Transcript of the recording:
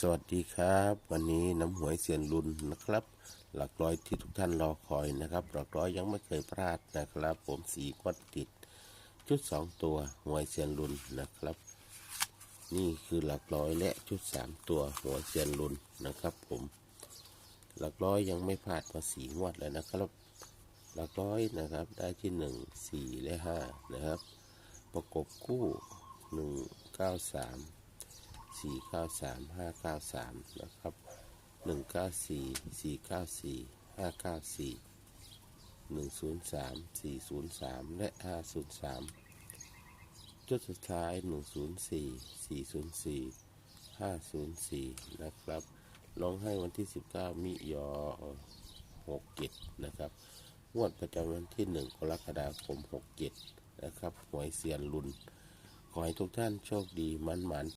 สวัสดีครับ วันนี้น้ำหวยเสียนลุนนะครับ หลักร้อยที่ทุกท่านรอคอยนะครับ หลักร้อยยังไม่เคยพลาดนะครับ ผมสีกวดติด ชุดสองตัวหวยเสียนลุนนะครับ นี่คือหลักร้อยและชุดสามตัวหัวเสียนลุนนะครับ ผม หลักร้อยยังไม่พลาดมาสีงวดแล้วนะครับ หลักร้อยนะครับได้ที่หนึ่งสี่และห้านะครับ ประกบคู่หนึ่งเก้าสาม สี่เก้าสามห้าเก้าสามนะครับหนึ่งเก้าสี่สี่เก้าสี่ห้าเก้าสี่หนึ่งศูนย์สามสี่ศูนย์สามและห้าศูนย์สามจุดสุดท้ายหนึ่งศูนย์สี่สี่ศูนย์สี่ห้าศูนย์สี่นะครับลองให้วันที่สิบเก้ามิยอหกเจ็ดนะครับงวดประจำวันที่หนึ่งกรกฎาคมหกเจ็ดนะครับหวยเซียนลุนขอให้ทุกท่านโชคดีมันหมัน